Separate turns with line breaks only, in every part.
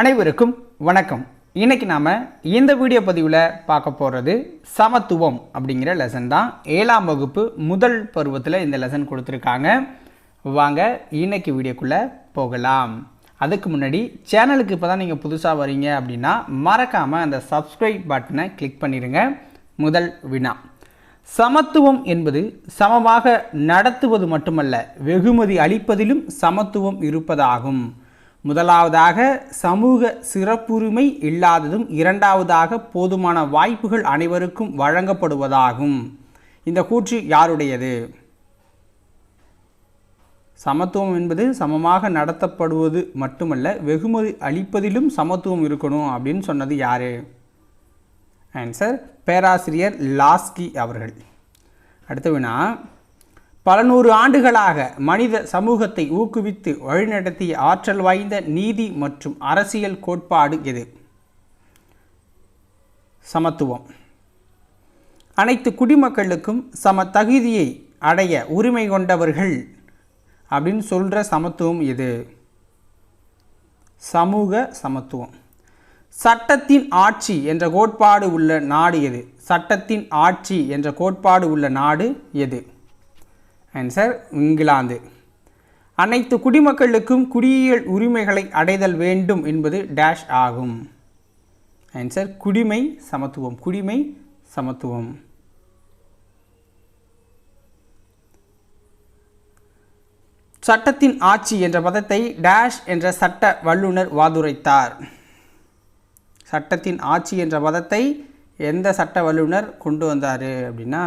அனைவருக்கும் வணக்கம். இன்னைக்கு நாம் இந்த வீடியோ பதிவில் பார்க்க போகிறது சமத்துவம் அப்படிங்கிற லெசன் தான். ஏழாம் வகுப்பு முதல் பருவத்தில் இந்த லெசன் கொடுத்துருக்காங்க. வாங்க இன்னைக்கு வீடியோக்குள்ளே போகலாம். அதுக்கு முன்னாடி சேனலுக்கு இப்போ தான் நீங்கள் புதுசாக வரீங்க அப்படின்னா மறக்காமல் அந்த சப்ஸ்கிரைப் பட்டனை கிளிக் பண்ணிடுங்க முதல் வினா. சமத்துவம் என்பது சமமாக நடத்துவது மட்டுமல்ல வெகுமதி அளிப்பதிலும் சமத்துவம் இருப்பதாகும். முதலாவதாக சமூக சிறப்புரிமை இல்லாததும் இரண்டாவதாக போதுமான வாய்ப்புகள் அனைவருக்கும் வழங்கப்படுவதாகும். இந்த கூற்று யாருடையது? சமத்துவம் என்பது சமமாக நடத்தப்படுவது மட்டுமல்ல வெகுமதி அளிப்பதிலும் சமத்துவம் இருக்கணும் அப்படின்னு சொன்னது யாரு? ஆன்சர் பேராசிரியர் லாஸ்கி அவர்கள். அடுத்த வினா. பல நூறு ஆண்டுகளாக மனித சமூகத்தை ஊக்குவித்து வழிநடத்திய ஆற்றல் வாய்ந்த நீதி மற்றும் அரசியல் கோட்பாடு எது? சமத்துவம். அனைத்து குடிமக்களுக்கும் சம தகுதியை அடைய உரிமை கொண்டவர்கள் அப்படின்னு சொல்கிற சமத்துவம் எது? சமூக சமத்துவம். சட்டத்தின் ஆட்சி என்ற கோட்பாடு உள்ள நாடு எது? சட்டத்தின் ஆட்சி என்ற கோட்பாடு உள்ள நாடு எது? Answer England. அனைத்து குடிமக்களுக்கும் குடியியல் உரிமைகளை அடைதல் வேண்டும் என்பது டேஷ் ஆகும். ஆன்சர் குடிமை சமத்துவம். குடிமை சமத்துவம். சட்டத்தின் ஆட்சி என்ற பதத்தை டேஷ் என்ற சட்ட வல்லுனர் வாதுரைத்தார். சட்டத்தின் ஆட்சி என்ற பதத்தை எந்த சட்ட வல்லுனர் கொண்டு வந்தார் அப்படின்னா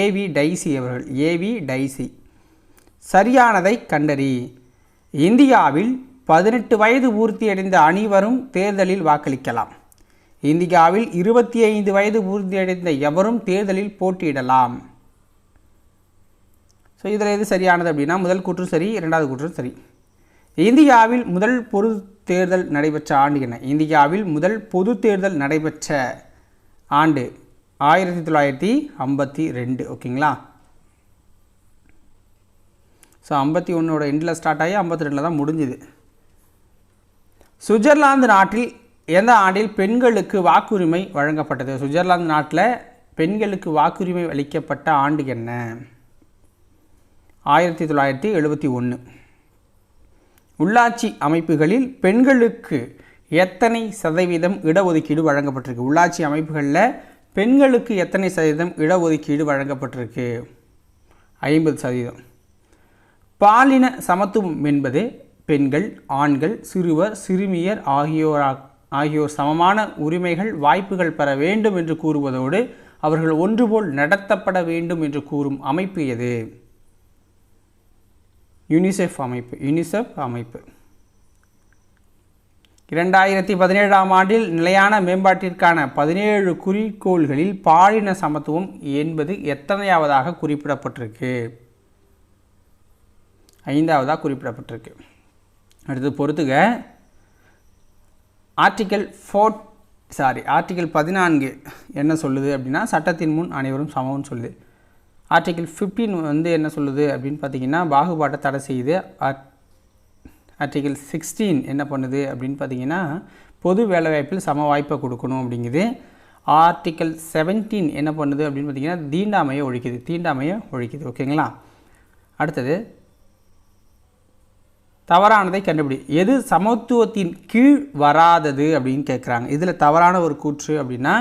ஏவி டைசி அவர்கள் ஏவி டைசி. சரியானதை கண்டறி. இந்தியாவில் பதினெட்டு வயது பூர்த்தி அடைந்த அனைவரும் தேர்தலில் வாக்களிக்கலாம். இந்தியாவில் இருபத்தி ஐந்து வயது பூர்த்தியடைந்த எவரும் தேர்தலில் போட்டியிடலாம். ஸோ இதில் எது சரியானது அப்படின்னா முதல் கூற்றும் சரி இரண்டாவது கூற்றும் சரி. இந்தியாவில் முதல் பொது தேர்தல் நடைபெற்ற ஆண்டு என்ன? இந்தியாவில் முதல் பொது தேர்தல் நடைபெற்ற ஆண்டு ஆயிரத்தி தொள்ளாயிரத்தி ஐம்பத்தி ரெண்டு ஓகேங்களா? ஸோ ஐம்பத்தி ஒன்றோட எண்டில் ஸ்டார்ட் ஆகி ஐம்பத்தி ரெண்டில் தான் முடிஞ்சுது. சுவிட்சர்லாந்து நாட்டில் எந்த ஆண்டில் பெண்களுக்கு வாக்குரிமை வழங்கப்பட்டது? சுவிட்சர்லாந்து நாட்டில் பெண்களுக்கு வாக்குரிமை அளிக்கப்பட்ட ஆண்டு என்ன? ஆயிரத்தி தொள்ளாயிரத்தி எழுபத்தி ஒன்று உள்ளாட்சி அமைப்புகளில் பெண்களுக்கு எத்தனை சதவீதம் இடஒதுக்கீடு வழங்கப்பட்டிருக்கு? உள்ளாட்சி அமைப்புகளில் பெண்களுக்கு எத்தனை சதவீதம் இடஒதுக்கீடு வழங்கப்பட்டிருக்கு? ஐம்பது சதவீதம். பாலின சமத்துவம் என்பது பெண்கள் ஆண்கள் சிறுவர் சிறுமியர் ஆகியோரா ஆகியோர் சமமான உரிமைகள் வாய்ப்புகள் பெற வேண்டும் என்று கூறுவதோடு அவர்கள் ஒன்றுபோல் நடத்தப்பட வேண்டும் என்று கூறும் அமைப்பு எது? யுனிசெஃப் அமைப்பு. யுனிசெஃப் அமைப்பு. இரண்டாயிரத்தி பதினேழாம் ஆண்டில் நிலையான மேம்பாட்டிற்கான பதினேழு குறிக்கோள்களில் பாலின சமத்துவம் என்பது எத்தனையாவதாக குறிப்பிடப்பட்டிருக்கு? ஐந்தாவதாக குறிப்பிடப்பட்டிருக்கு. அடுத்து பொறுத்துக. ஆர்டிக்கல் ஃபோர்ட் சாரி ஆர்டிக்கல் பதினான்கு என்ன சொல்லுது அப்படின்னா சட்டத்தின் முன் அனைவரும் சமம்னு சொல்லுது. ஆர்டிக்கல் ஃபிஃப்டீன் வந்து என்ன சொல்லுது அப்படின்னு பார்த்தீங்கன்னா பாகுபாட்டை தடை செய்து ஆர்டிகிள் சிக்ஸ்டீன் என்ன பண்ணுது அப்படின்னு பார்த்தீங்கன்னா பொது வேலைவாய்ப்பில் சம வாய்ப்பை கொடுக்கணும் அப்படிங்குது. ஆர்டிக்கல் செவன்டீன் என்ன பண்ணுது அப்படின்னு பார்த்தீங்கன்னா தீண்டாமையை ஒழிக்குது தீண்டாமையை ஒழிக்குது. ஓகேங்களா அடுத்தது தவறானதை கண்டுபிடி. எது சமத்துவத்தின் கீழ் வராதது அப்படின்னு கேட்குறாங்க இதில் தவறான ஒரு கூற்று அப்படின்னா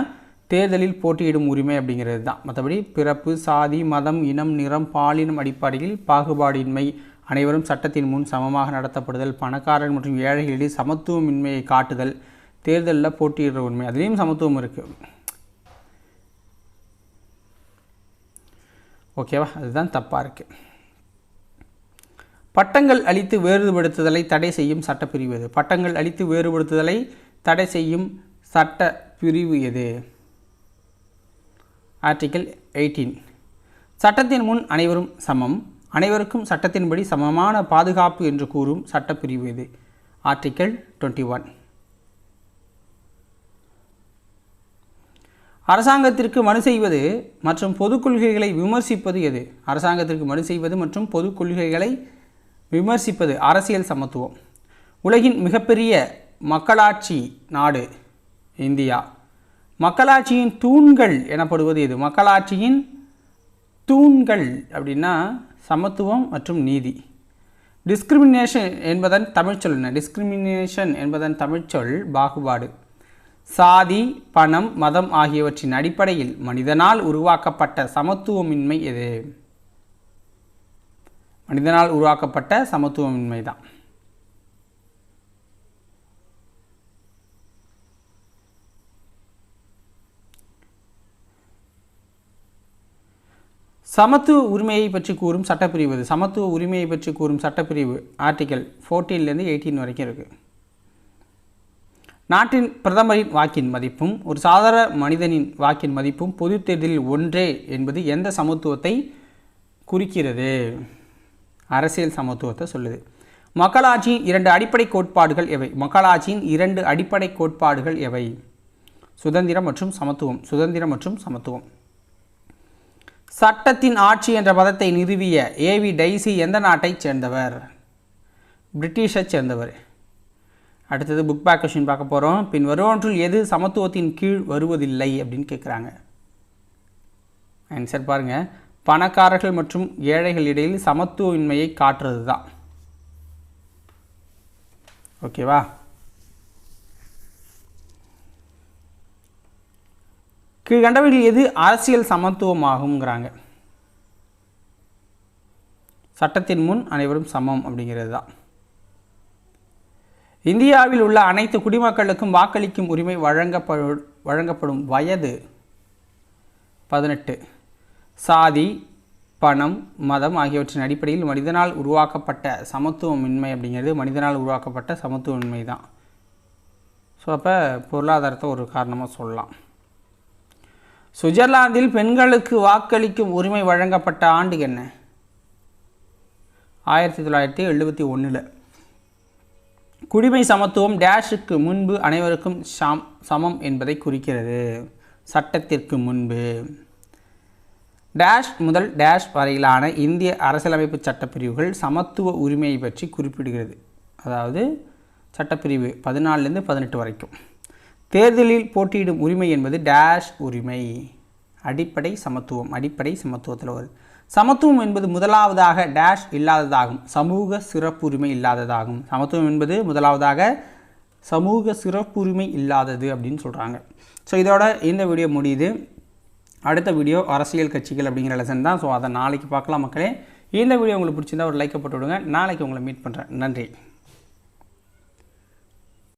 தேர்தலில் போட்டியிடும் உரிமை அப்படிங்கிறது தான். மற்றபடி பிறப்பு சாதி மதம் இனம் நிறம் பாலினம் அடிப்படையில் பாகுபாடின்மை அனைவரும் சட்டத்தின் முன் சமமாக நடத்தப்படுதல் பணக்காரர் மற்றும் ஏழைகளிடையே சமத்துவமின்மையை காட்டுதல் தேர்தலில் போட்டியிடுற உண்மை. அதுலேயும் சமத்துவம் இருக்குது ஓகேவா அதுதான் தப்பாக இருக்குது பட்டங்கள் அளித்து வேறுபடுத்துதலை தடை செய்யும் சட்டப்பிரிவு எது? பட்டங்கள் அளித்து வேறுபடுத்துதலை தடை செய்யும் சட்ட பிரிவு எது? ஆர்டிக்கல் எயிட்டீன் சட்டத்தின் முன் அனைவரும் சமம். அனைவருக்கும் சட்டத்தின்படி சமமான பாதுகாப்பு என்று கூறும் சட்டப்பிரிவு இது. ஆர்டிக்கல் டுவெண்ட்டி ஒன் அரசாங்கத்திற்கு மனு செய்வது மற்றும் பொது கொள்கைகளை விமர்சிப்பது எது? அரசாங்கத்திற்கு மனு செய்வது மற்றும் பொது கொள்கைகளை விமர்சிப்பது அரசியல் சமத்துவம். உலகின் மிகப்பெரிய மக்களாட்சி நாடு இந்தியா. மக்களாட்சியின் தூண்கள் எனப்படுவது எது? மக்களாட்சியின் தூண்கள் அப்படின்னா சமத்துவம் மற்றும் நீதி. டிஸ்கிரிமினேஷன் என்பதன் தமிழ்ச்சொல் என்ன? டிஸ்கிரிமினேஷன் என்பதன் தமிழ்ச்சொல் பாகுபாடு. சாதி பணம் மதம் ஆகியவற்றின் அடிப்படையில் மனிதனால் உருவாக்கப்பட்ட சமத்துவமின்மை எது? மனிதனால் உருவாக்கப்பட்ட சமத்துவமின்மை தான் சமத்துவ உரிமையை பற்றி கூறும் சட்டப்பிரிவு இது. சமத்துவ உரிமையை பற்றி கூறும் சட்டப்பிரிவு ஆர்டிக்கல் ஃபோர்டீன்லேருந்து எயிட்டீன் வரைக்கும் இருக்குது நாட்டின் பிரதமரின் வாக்கின் மதிப்பும் ஒரு சாதாரண மனிதனின் வாக்கின் மதிப்பும் பொது தேர்தலில் ஒன்றே என்பது எந்த சமத்துவத்தை குறிக்கிறது? அரசியல் சமத்துவத்தை சொல்லுது. மக்களாட்சியின் இரண்டு அடிப்படை கோட்பாடுகள் எவை? மக்களாட்சியின் இரண்டு அடிப்படை கோட்பாடுகள் எவை? சுதந்திரம் மற்றும் சமத்துவம். சுதந்திரம் மற்றும் சமத்துவம். சட்டத்தின் ஆட்சி என்ற பதத்தை நிறுவிய ஏவி டைசி எந்த நாட்டைச் சேர்ந்தவர்? பிரிட்டிஷை சேர்ந்தவர். அடுத்தது புக் பேக் கொஷின் பார்க்க போகிறோம் பின் வருவொன்றில் எது சமத்துவத்தின் கீழ் வருவதில்லை அப்படின்னு கேட்குறாங்க ஆன்சர் பாருங்கள் பணக்காரர்கள் மற்றும் ஏழைகள் இடையில் சமத்துவமின்மையை காட்டுறது தான் ஓகேவா கீழ்கண்டவர்கள் எது அரசியல் சமத்துவமாகுங்கிறாங்க சட்டத்தின் முன் அனைவரும் சமம் அப்படிங்கிறது தான். இந்தியாவில் உள்ள அனைத்து குடிமக்களுக்கும் வாக்களிக்கும் உரிமை வழங்கப்படு வழங்கப்படும் வயது பதினெட்டு. சாதி பணம் மதம் ஆகியவற்றின் அடிப்படையில் மனிதனால் உருவாக்கப்பட்ட சமத்துவமின்மை அப்படிங்கிறது மனிதனால் உருவாக்கப்பட்ட சமத்துவமின்மை தான். ஸோ அப்போ பொருளாதாரத்தை ஒரு காரணமாக சொல்லலாம். சுவிட்சர்லாந்தில் பெண்களுக்கு வாக்களிக்கும் உரிமை வழங்கப்பட்ட ஆண்டு என்ன? ஆயிரத்தி தொள்ளாயிரத்தி எழுபத்தி ஒன்றில் குடிமை சமத்துவம் டேஷுக்கு முன்பு அனைவருக்கும் சம் சமம் என்பதை குறிக்கிறது. சட்டத்திற்கு முன்பு. டேஷ் முதல் டேஷ் வரையிலான இந்திய அரசியலமைப்பு சட்டப்பிரிவுகள் சமத்துவ உரிமையை பற்றி குறிப்பிடுகிறது. அதாவது சட்டப்பிரிவு பதினாலுலேருந்து பதினெட்டு வரைக்கும். தேர்தலில் போட்டியிடும் உரிமை என்பது டேஷ் உரிமை. அடிப்படை சமத்துவம் அடிப்படை சமத்துவத்தில் வருது சமத்துவம் என்பது முதலாவதாக டேஷ் இல்லாததாகும். சமூக சிறப்புரிமை இல்லாததாகும். சமத்துவம் என்பது முதலாவதாக சமூக சிறப்புரிமை இல்லாதது அப்படின்னு சொல்கிறாங்க ஸோ இதோட இந்த வீடியோ முடியுது. அடுத்த வீடியோ அரசியல் கட்சிகள் அப்படிங்கிற லெசன் தான். ஸோ அதை நாளைக்கு பார்க்கலாம் மக்களே. இந்த வீடியோ உங்களுக்கு பிடிச்சிருந்தா ஒரு லைக்கை போட்டு விடுங்க. நாளைக்கு உங்களை மீட் பண்ணுறேன் நன்றி.